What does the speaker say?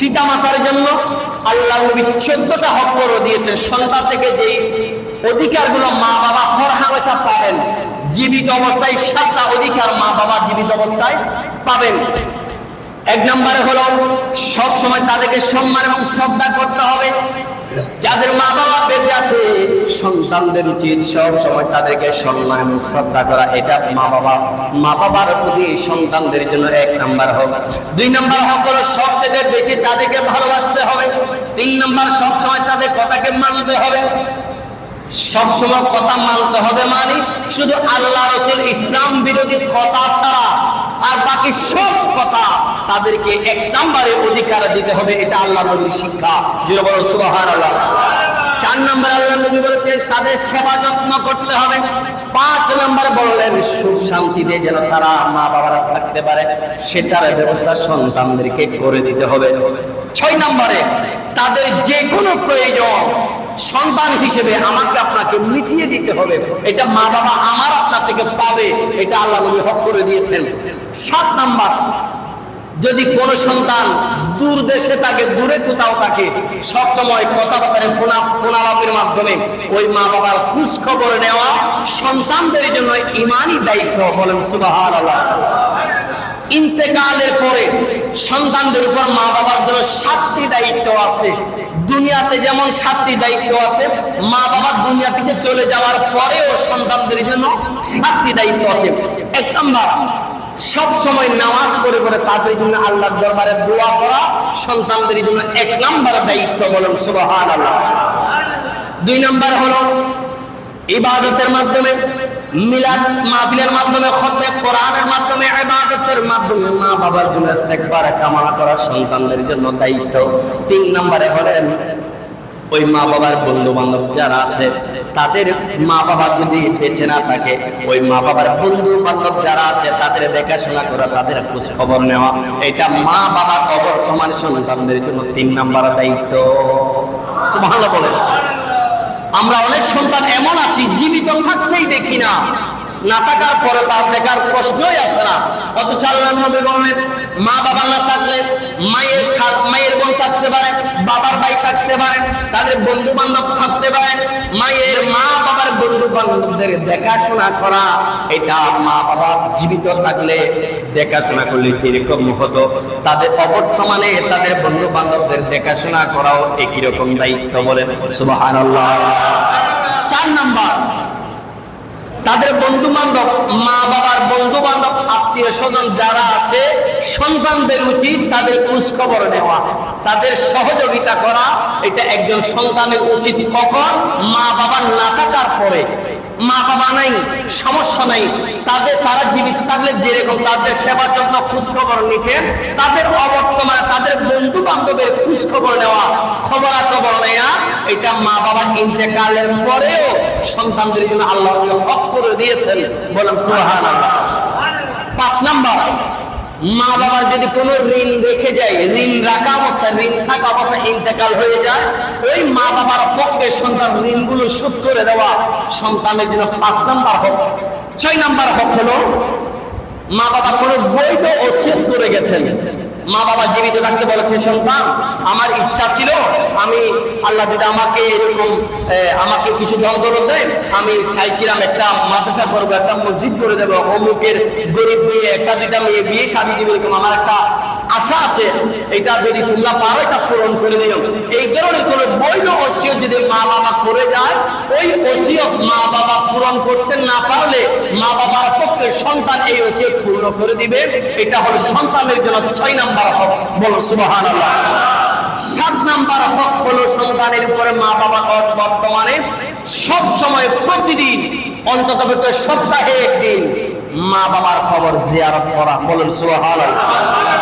পিতা মাতার জন্য আল্লাহ নবী চোদ্দটা হক করে দিয়েছেন। সন্তান থেকে যেই অধিকারগুলো মা বাবা হর হামেশা পাবেন, জীবিত অবস্থায় সাতটা অধিকার মা বাবা জীবিত অবস্থায় পাবেন। এক নম্বরে হলো সব সময় তাদেরকে সম্মান এবং শ্রদ্ধা করতে হবে। যাদের মা বাবা বেঁচে আছে সন্তানদের উচিত সব সময় তাদেরকে সম্মান শ্রদ্ধা করা। এটা মা বাবা মা বাবার প্রতি সন্তানদের জন্য এক নাম্বার হোক। দুই নাম্বার হোক হলো সবচেয়ে বেশি তাদেরকে ভালোবাসতে হবে। তিন নাম্বার, সব সময় তাদের কথাকে মানতে হবে। সবসময় কথা মানতে হবে মানে শুধু আল্লাহ রসুল ইসলাম বিরোধী কথা ছাড়া আর বাকি সব কথা তাদেরকে এক নাম্বারে অধিকার দিতে হবে। এটা আল্লাহ নবীর শিক্ষা। যেটা বলো সুবাহার আল্লাহ চার নম্বর আল্লাহ নবী বলেছেন, তাদের সেবা যত্ন করতে হবে। পাঁচ নম্বর বললেন, সুখ শান্তিতে যেন তারা মা বাবারা থাকতে পারে, সেটার ব্যবস্থা সন্তানদেরকে করে দিতে হবে। ছয় নম্বরে, তাদের যে কোনো প্রয়োজন, সন্তান হিসেবে আমাকে আপনাকে মিটিয়ে দিতে হবে। এটা মা বাবা আমার আপনার থেকে পাবে, এটা আল্লাহ নবী হক করে দিয়েছেন। সাত নাম্বার যদি কোন সন্তান দূর দেশে থাকে, দূরে কোথাও থাকে সবসময় বলে ফোনা, ফোনালাপের মাধ্যমে ওই মা বাবার খোঁজ খবর নেওয়া সন্তানদের জন্য ইমানই দায়িত্ব বলেন সুবাহ আল্লাহ ইন্তেকালের পরে সন্তানদের উপর মা বাবার জন্য সাতটি দায়িত্ব আছে। দুনিয়াতে যেমন সাতটি দায়িত্ব আছে, মা বাবার দুনিয়া থেকে চলে যাওয়ার পরেও সন্তানদের জন্য সাতটি দায়িত্ব আছে। এক নম্বর সব সময় নামাজ পড়ে পড়ে তাদের জন্য আল্লাহর দরবারে দোয়া করা সন্তানদের জন্য এক নম্বর দায়িত্ব বলেন সুবহান আল্লাহ দুই নম্বর হলো ইবাদতের মাধ্যমে, মিলাদ মাহফিলের মাধ্যমে, খতমে কোরআনের মাধ্যমে ইবাদতের মাধ্যমে মা বাবার জন্য ইস্তেগফার, কামনা করা সন্তানদের জন্য দায়িত্ব। তিন নম্বরে হলেন ওই মা বাবার বন্ধু বান্ধব যারা আছে তাদের মা বাবা যদি বেঁচে না থাকে, ওই মা বাবার বন্ধু বান্ধব যারা আছে, তাদের দেখাশোনা করা, তাদের খোঁজ খবর নেওয়া, এটা মা বাবা অবর্তমান সন্তানদের জন্য তিন নাম্বার দায়িত্ব। সুবহানাল্লাহ বলেন। আমরা অনেক সন্তান এমন আছি, জীবিত থাকতেই দেখি না। না থাকার পরে তার দেখার প্রশ্নই আসে না। অত আল্লাহ নবী মা বাবা না থাকলে মায়ের মায়ের বোন থাকতে পারে বাবার ভাই থাকতে পারে তাদের বন্ধু বান্ধব থাকতে পারে। মায়ের মা বাবার বন্ধু বান্ধবদের দেখাশোনা করা, এটা মা বাবা জীবিত থাকলে দেখাশোনা করলে যেরকম হতো? তাদের অবর্তমানে তাদের বন্ধু বান্ধবদের দেখাশোনা করাও একই রকম দায়িত্ব বলেন, সুবহানাল্লাহ। চার নাম্বার, তাদের বন্ধু বান্ধব মা বাবার বন্ধু বান্ধব আত্মীয় স্বজন যারা আছে সন্তানদের উচিত তাদের খোঁজ খবর নেওয়া, তাদের সহযোগিতা করা, এটা একজন সন্তানের উচিত কখন? মা বাবা না থাকার পরে। মা বাবা নাই, সমস্যা নাই। তাদের, তারা জীবিত থাকলে যেরকম তাদের সেবা যত্ন খোঁজ খবর নিতেন, তাদের অবর্তমানে তাদের বন্ধু বান্ধবের খোঁজখবর নেওয়া খবরা খবর নেওয়া এটা মা বাবা ইন্তেকালের পরেও সন্তানদের জন্য আল্লাহ হক করে দিয়েছেন। বলেন পাঁচ নাম্বার মা বাবার যদি কোনো ঋণ রেখে যায়, ঋণ রাখা অবস্থায়, ঋণ থাকা অবস্থায় ইন্তেকাল হয়ে যায়, ওই মা বাবার পক্ষে সন্তান ঋণগুলো শোধ করে দেওয়া সন্তানের জন্য পাঁচ নাম্বার হক। ছয় নাম্বার হক হলো মা বাবা কোনো বৈধ অসিয়ত করে গেছেন। মা বাবা জীবিত থাকতে বলেছে সন্তান আমার ইচ্ছা ছিল আমি আল্লাহ যদি আমাকে এরকম আমাকে কিছু যন্ত্র দেয়, আমি চাইছিলাম একটা মাদ্রাসা করব, একটা মসজিদ করে দেবো, অমুকের গরিব মেয়ে একটা দুইটা মেয়ে বিয়ে শাদী দিব এরকম আমার একটা আশা আছে, এটা যদি তোমরা পারো এটা পূরণ করে দিও। এই ধরনের কোনো বৈধ অসিয়ত যদি মা বাবা করে যায় ওই অসিয়ত মা বাবা পূরণ করতে না পারলে মা বাবার পক্ষে সন্তান এই অসিয়ত পূর্ণ করে দিবে। এটা হলো সন্তানের জন্য ছয় নাম্বার হক। বলো, সুবহানাল্লাহ। সাত নাম্বার হক হলো সন্তানের উপরে মা বাবা হক বর্তমানে সব সময় প্রতিদিন, অন্তত সপ্তাহে একদিন মা বাবার খবর জিয়ারত করা। বলুন, সুবহানাল্লাহ।